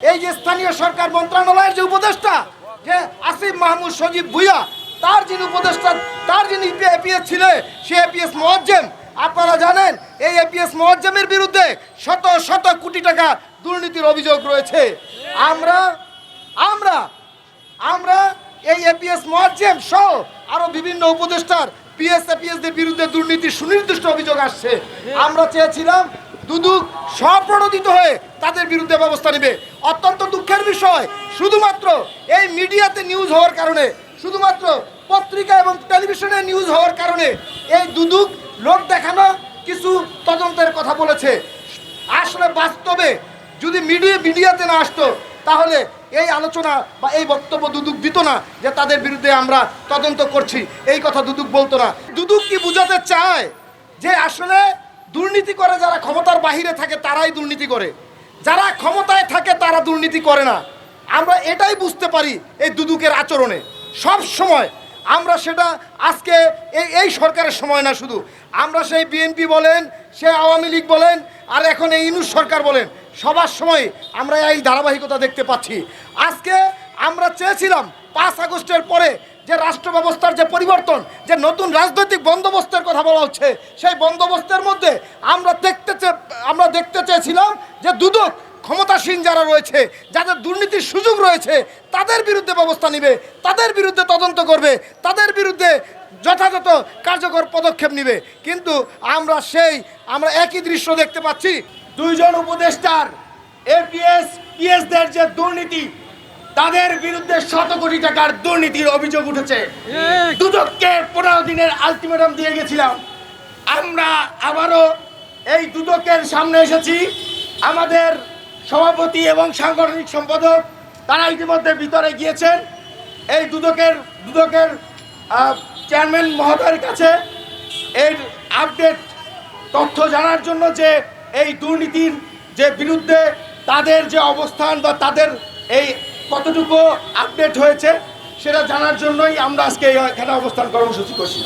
এই যে স্থানীয় সরকার মন্ত্রণালয়ের যে উপদেষ্টা, যে আসিফ মাহমুদ সজীব ভুইয়া, তার যিনি উপদেষ্টা, তার যিনি এপিএস ছিলেন সে এপিএস মোয়াজ্জেম আপনারা জানেন, এই এপিএস মোয়াজ্জেমের বিরুদ্ধে শত শত কোটি টাকা দুর্নীতির অভিযোগ রয়েছে। আমরা আমরা আমরা এই এপিএস মোয়াজ্জেম সহ আরও বিভিন্ন উপদেষ্টার পিএস এপিএসদের বিরুদ্ধে দুর্নীতির সুনির্দিষ্ট অভিযোগ আসছে। আমরা চেয়েছিলাম দুদুক স্বপ্রণোদিত হয়ে তাদের বিরুদ্ধে ব্যবস্থা নেবে। অত্যন্ত দুঃখের বিষয়, শুধুমাত্র এই মিডিয়াতে নিউজ হওয়ার কারণে, শুধুমাত্র পত্রিকা এবং টেলিভিশনে নিউজ হওয়ার কারণে এই দুদুক লোক দেখানো কিছু তদন্তের কথা বলেছে। আসলে বাস্তবে যদি মিডিয়া মিডিয়াতে না আসতো, তাহলে এই আলোচনা বা এই বক্তব্য দুদুক দিত না যে তাদের বিরুদ্ধে আমরা তদন্ত করছি। এই কথা দুদুক বলতো না। দুদুক কি বুঝাতে চায় যে আসলে দুর্নীতি করে যারা ক্ষমতার বাহিরে থাকে, তারাই দুর্নীতি করে। যারা ক্ষমতায় থাকে, তারা দুর্নীতি করে না। আমরা এটাই বুঝতে পারি এই দুদুকের আচরণে। সব সময় আমরা সেটা আজকে এই এই সরকারের সময় না শুধু। আমরা সেই বিএনপি বলেন সে আওয়ামী লীগ বলেন, আর এখন এই ইনুস সরকার বলেন, সবার সময় আমরা এই ধারাবাহিকতা দেখতে পাচ্ছি। আজকে আমরা চেয়েছিলাম পাঁচ আগস্টের পরে যে রাষ্ট্র ব্যবস্থার যে পরিবর্তন, যে নতুন রাজনৈতিক বন্দোবস্তের কথা বলা হচ্ছে, সেই বন্দোবস্তের মধ্যে আমরা দেখতে আমরা দেখতে চেয়েছিলাম যে দুদক ক্ষমতাসীন যারা রয়েছে, যাদের দুর্নীতির সুযোগ রয়েছে, তাদের বিরুদ্ধে ব্যবস্থা নেবে, তাদের বিরুদ্ধে তদন্ত করবে, তাদের বিরুদ্ধে যথাযথ কার্যকর পদক্ষেপ নেবে। কিন্তু আমরা সেই, আমরা একই দৃশ্য দেখতে পাচ্ছি। দুইজন উপদেষ্টার এপিএস পিএসদের যে দুর্নীতি তাদের বিরুদ্ধে শত কোটি টাকার দুর্নীতির অভিযোগ উঠেছে। দুদককে পনেরো দিনের আলটিমেটাম দিয়ে গেছিলাম। আমরা আবারও এই দুদকের সামনে এসেছি। আমাদের সভাপতি এবং সাংগঠনিক সম্পাদক তারা ইতিমধ্যে ভিতরে গিয়েছেন। এই দুদকের দুদকের চেয়ারম্যান মহোদয়ের কাছে এর আপডেট তথ্য জানার জন্য যে এই দুর্নীতির যে বিরুদ্ধে তাদের যে অবস্থান বা তাদের এই কতটুকু আপডেট হয়েছে সেটা জানার জন্যই আমরা আজকে এখানে অবস্থান কর্মসূচি করছি।